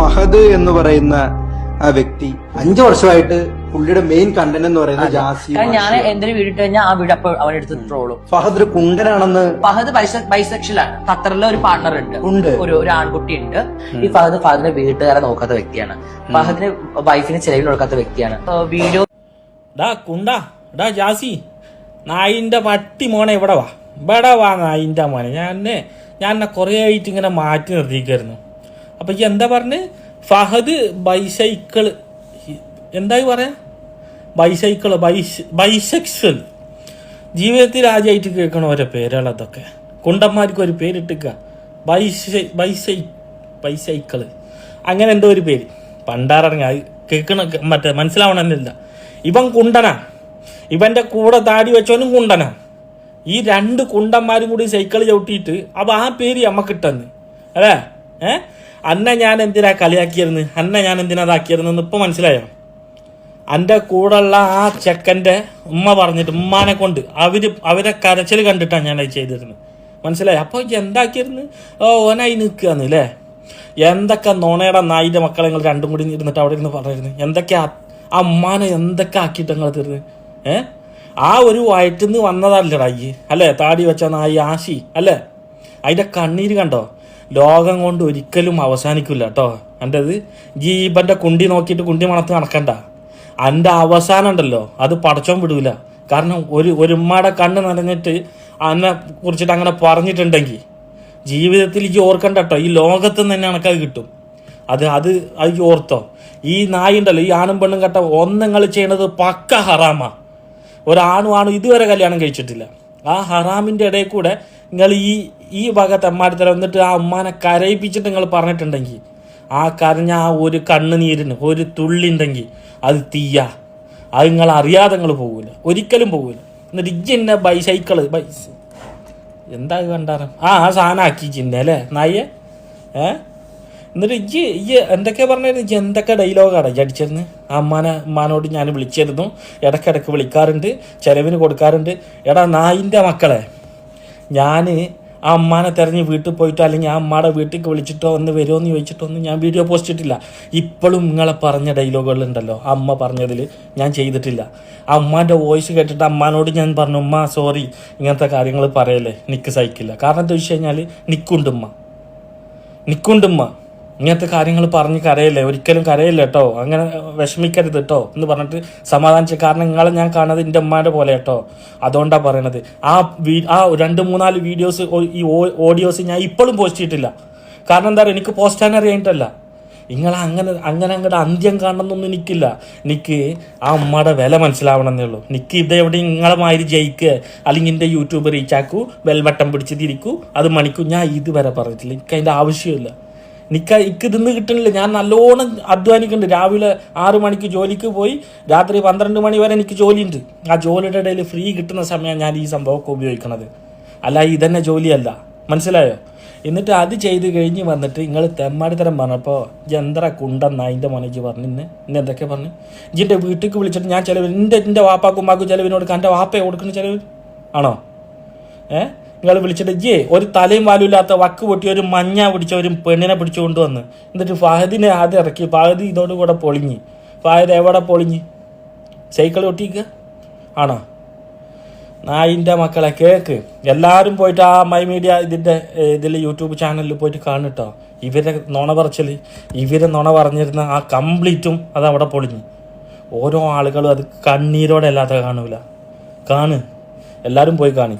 ഫഹദ് എന്ന് പറയുന്ന ആ വ്യക്തി. അഞ്ചു വർഷമായിട്ട് പുള്ളിയുടെ മെയിൻ കണ്ടന്റ് എന്ന് പറയുന്നത് ജാസി കാരണം ഞാൻ എന്തൊരു വീട് ഇട്ട് കഴിഞ്ഞാൽ ആ വീട് അപ്പൊ അവന്റെ അടുത്ത് ട്രോളും ഫഹദ് ഒരു കുണ്ടനാണെന്ന് ഫഹദ് ബൈസെക്ഷലാണ് ഖത്തറിലെ ഒരു പാർട്ണർ ഉണ്ട്. ഉണ്ട്. ഒരു ഒരു ആൺകുട്ടി ഉണ്ട് ഈ ഫഹദ് ഫഹദിന്റെ വീട്ടുകാരെ നോക്കാത്ത വ്യക്തിയാണ്. ഫഹദിന് വൈഫിന് ചെലവിൽ കൊടുക്കാത്ത വ്യക്തിയാണ്. വീഡിയോ ഡാ കുണ്ടാ. ഡാ ജാസി. നായിന്റെ പട്ടി മോനെ ഇവിടെ വാ. ഇവിടെ വാ നായിന്റെ മോനെ. ഞാൻ ഞാൻ കൊറേ കുറേ ആയിട്ട് ഇങ്ങനെ മാറ്റി നിർത്തിക്കായിരുന്നു അപ്പം ഈ എന്താ പറഞ്ഞ്? ഫഹദ് ബൈസൈക്കിൾ. എന്തായി പറയാ? ബൈസൈക്കിൾ ബൈസ് ബൈസെക്സ്വൽ. ജീവിതത്തിൽ ആദ്യമായിട്ട് കേൾക്കണ ഓരോ പേരുകൾ അതൊക്കെ. കുണ്ടന്മാർക്ക് ഒരു പേരിട്ടുക ബൈസൈ ബൈസൈ ബൈസൈക്കിൾ അങ്ങനെ എന്തോ ഒരു പേര്. പണ്ടാറങ്ങ അത് കേൾക്കണ മറ്റേ മനസ്സിലാവണമെന്നില്ല ഇവൻ കുണ്ടന. ഇവന്റെ കൂടെ താടി വെച്ചവനും കുണ്ടന. ഈ രണ്ട് കുണ്ടന്മാരും കൂടി സൈക്കിൾ ചവിട്ടിയിട്ട് അപ്പൊ ആ പേര് നമ്മക്കിട്ടെന്ന്. അല്ലേ? ഏ? അന്നെ ഞാൻ എന്തിനാ കളിയാക്കിയിരുന്നു അന്നെ ഞാൻ എന്തിനാ അതാക്കിയിരുന്നു ഇപ്പൊ മനസ്സിലായോ? എന്റെ ഉള്ള ആ ചെക്കന്റെ ഉമ്മ പറഞ്ഞിട്ട് ഉമ്മാനെ കൊണ്ട് അവർ അവരെ കരച്ചിൽ കണ്ടിട്ടാണ് ഞാൻ അത് ചെയ്തിരുന്നത്. മനസ്സിലായി? അപ്പോൾ എന്താക്കിയിരുന്നു ഓ ഓനായി നിൽക്കുകയെന്ന് അല്ലേ? എന്തൊക്കെ നോണയുടെ നായിന്റെ മക്കളെ നിങ്ങൾ രണ്ടും കൂടി ഇരുന്നിട്ട് അവിടെ ഇരുന്ന് പറഞ്ഞിരുന്നു? എന്തൊക്കെ ആ ആ ഉമ്മാനെ എന്തൊക്കെ ആക്കിയിട്ട് നിങ്ങൾ തീർന്ന് ഏ? ആ ഒരു വയറ്റിൽ നിന്ന് വന്നതല്ലടാ ഈ അല്ലേ? താടി വെച്ച നായി ആശി അല്ലേ? അതിന്റെ കണ്ണീര് കണ്ടോ? ലോകം കൊണ്ട് ഒരിക്കലും അവസാനിക്കില്ല കേട്ടോ എന്റെത് ജീബന്റെ കുണ്ടി നോക്കിയിട്ട് കുണ്ടി മണത്ത് നടക്കണ്ട. എന്റെ അവസാനം ഉണ്ടല്ലോ അത് പടച്ചോൻ വിടൂല. കാരണം ഒരു ഒരു ഉമ്മയുടെ കണ്ണ് നനഞ്ഞിട്ട് എന്നെ കുറിച്ചിട്ട് അങ്ങനെ പറഞ്ഞിട്ടുണ്ടെങ്കിൽ ജീവിതത്തിൽ ഈ ഓർക്കണ്ട കേട്ടോ ഈ ലോകത്ത് നിന്ന് തന്നെ എനക്കത് കിട്ടും. അത് അത് അത് ഓർത്തോ. ഈ നായി ഉണ്ടല്ലോ ഈ ആണും പെണ്ണും കട്ട ഒന്നങ്ങൾ ചെയ്യണത് പക്ക ഹറാമാ. ഒരാണും ആണു ഇതുവരെ കല്യാണം കഴിച്ചിട്ടില്ല. ആ ഹറാമിന്റെ ഇടയിൽ കൂടെ നിങ്ങൾ ഈ ഈ വക തെമ്മാടിത്തരം വന്നിട്ട് ആ ഉമ്മാനെ കരയിപ്പിച്ചിട്ട് നിങ്ങൾ പറഞ്ഞിട്ടുണ്ടെങ്കിൽ ആ കരഞ്ഞ ആ ഒരു കണ്ണുനീരിന് ഒരു തുള്ളി ഉണ്ടെങ്കിൽ അത് തീയ. അത് നിങ്ങൾ അറിയാതെ നിങ്ങൾ പോകൂല. ഒരിക്കലും പോകൂല. എന്നിട്ട് ഇജ്ജ് എന്നെ ബൈസൈക്കിൾ ബൈസ് എന്താ കണ്ടാറ് ആ ആ സാധനം ആക്കി ചിന്നെ അല്ലേ? നായെ? ഏ? എന്നിട്ട് ഇജ്ജ് ഇജ്ജ് എന്തൊക്കെയാ പറഞ്ഞായിരുന്നു? ഇജ്ജ് എന്തൊക്കെ ഡയലോഗാണ് ഇജ്ജ് അടിച്ചിരുന്ന് ആ അമ്മാനെ അമ്മാനോട് ഞാൻ വിളിച്ചിരുന്നു. ഇടയ്ക്കിടയ്ക്ക് വിളിക്കാറുണ്ട് ചെലവിന് കൊടുക്കാറുണ്ട്. എടാ നായിന്റെ മക്കളെ ഞാൻ ആ അമ്മാനെ തിരഞ്ഞ് വീട്ടിൽ പോയിട്ടോ അല്ലെങ്കിൽ ആ അമ്മയുടെ വീട്ടിലേക്ക് വിളിച്ചിട്ടോ ഒന്ന് വരുമോ എന്ന് ചോദിച്ചിട്ടോ ഒന്നും ഞാൻ വീഡിയോ പോസ്റ്റ് ഇട്ടില്ല. ഇപ്പോഴും നിങ്ങളെ പറഞ്ഞ ഡയലോഗുകളുണ്ടല്ലോ അമ്മ പറഞ്ഞതിൽ ഞാൻ ചെയ്തിട്ടില്ല. ആ അമ്മാന്റെ വോയിസ് കേട്ടിട്ട് അമ്മാനോട് ഞാൻ പറഞ്ഞു ഉമ്മ സോറി ഇങ്ങനത്തെ കാര്യങ്ങൾ പറയല്ലേ. നിക്ക് സഹിക്കില്ല. കാരണം എന്താ വെച്ച് കഴിഞ്ഞാൽ നിക്കുണ്ട് ഉമ്മ. നിക്കുണ്ടുമ്മ ഇങ്ങനത്തെ കാര്യങ്ങൾ പറഞ്ഞ് കരയല്ലേ? ഒരിക്കലും കരയല്ലേ കേട്ടോ അങ്ങനെ വിഷമിക്കരുത് കേട്ടോ എന്ന് പറഞ്ഞിട്ട് സമാധാനിച്ച കാരണം നിങ്ങളെ ഞാൻ കാണുന്നത് എന്റെ ഉമ്മാന്റെ പോലെ കേട്ടോ അതുകൊണ്ടാണ് പറയണത്. ആ വീ ആ രണ്ട് മൂന്നാൽ വീഡിയോസ് ഈ ഓഡിയോസ് ഞാൻ ഇപ്പോഴും പോസ്റ്റ് ചെയ്തിട്ടില്ല. കാരണം എന്താ പറയുക എനിക്ക് പോസ്റ്റ് ചെയ്യാൻ അറിയാനിട്ടല്ല നിങ്ങൾ അങ്ങനെ അങ്ങനെ അങ്ങോട്ട് അന്ത്യം കാണണമെന്നൊന്നും എനിക്കില്ല. എനിക്ക് ആ അമ്മയുടെ വില മനസ്സിലാവണമെന്നേ ഉള്ളൂ എനിക്ക് ഇതെവിടെ നിങ്ങളെ മാതിരി ജയിക്കുക അല്ലെങ്കിൽ എന്റെ യൂട്യൂബ് റീച്ചാക്കൂ വെൽവട്ടം പിടിച്ച് തിരിക്കൂ. അത് മണിക്കൂ. ഞാൻ ഇതുവരെ പറഞ്ഞിട്ടില്ല. എനിക്ക് അതിന്റെ ആവശ്യമില്ല എനിക്ക് എനിക്ക് ഇതിന്ന് കിട്ടണില്ല. ഞാൻ നല്ലോണം അധ്വാനിക്കുന്നുണ്ട്. രാവിലെ ആറ് മണിക്ക് ജോലിക്ക് പോയി രാത്രി പന്ത്രണ്ട് മണി വരെ എനിക്ക് ജോലിയുണ്ട്. ആ ജോലിയുടെ ഇടയിൽ ഫ്രീ കിട്ടുന്ന സമയം ഞാൻ ഈ സംഭവമൊക്കെ ഉപയോഗിക്കണത്. അല്ല ഇതന്നെ ജോലിയല്ല. മനസ്സിലായോ? എന്നിട്ട് അത് ചെയ്ത് കഴിഞ്ഞ് വന്നിട്ട് നിങ്ങൾ തെമ്മാടിത്തരം പറഞ്ഞപ്പോൾ ജന്തറ കുണ്ടെന്ന അതിന്റെ മനേജ് പറഞ്ഞു ഇന്ന്? എന്തൊക്കെ പറഞ്ഞു? ഇജിന്റെ വീട്ടിലേക്ക് വിളിച്ചിട്ട് ഞാൻ ചിലവ് എന്റെ എന്റെ വാപ്പാക്കും ഉമ്മാക്കും ചിലവിന് കൊടുക്കാം എന്റെ വാപ്പയെ കൊടുക്കുന്ന ചിലവ് ആണോ? ഏ? നിങ്ങൾ വിളിച്ചിട്ട് ജേ ഒരു തലയും വാലും ഇല്ലാത്ത വക്ക് പൊട്ടി ഒരു മഞ്ഞ പിടിച്ച ഒരു പെണ്ണിനെ പിടിച്ചു കൊണ്ടുവന്ന്. എന്നിട്ട് ഫഹദിനെ ആദ്യം ഇറക്കി. ഫഹദ് ഇതോടുകൂടെ പൊളിഞ്ഞ്. ഫഹദ് എവിടെ പൊളിഞ്ഞ്? സൈക്കിൾ ഒട്ടിക്കുക ആണോ? നായിന്റെ മക്കളെ കേക്ക്. എല്ലാവരും പോയിട്ട് ആ മൈ മീഡിയ ഇതിന്റെ ഇതിൽ യൂട്യൂബ് ചാനലിൽ പോയിട്ട് കാണിട്ടോ ഇവരെ നുണ പറച്ചൽ ഇവരെ നുണ പറഞ്ഞിരുന്ന ആ കംപ്ലീറ്റും അത് അവിടെ പൊളിഞ്ഞു. ഓരോ ആളുകളും അത് കണ്ണീരോടെ അല്ലാതെ കാണൂല. കാണ്. എല്ലാവരും പോയി കാണി.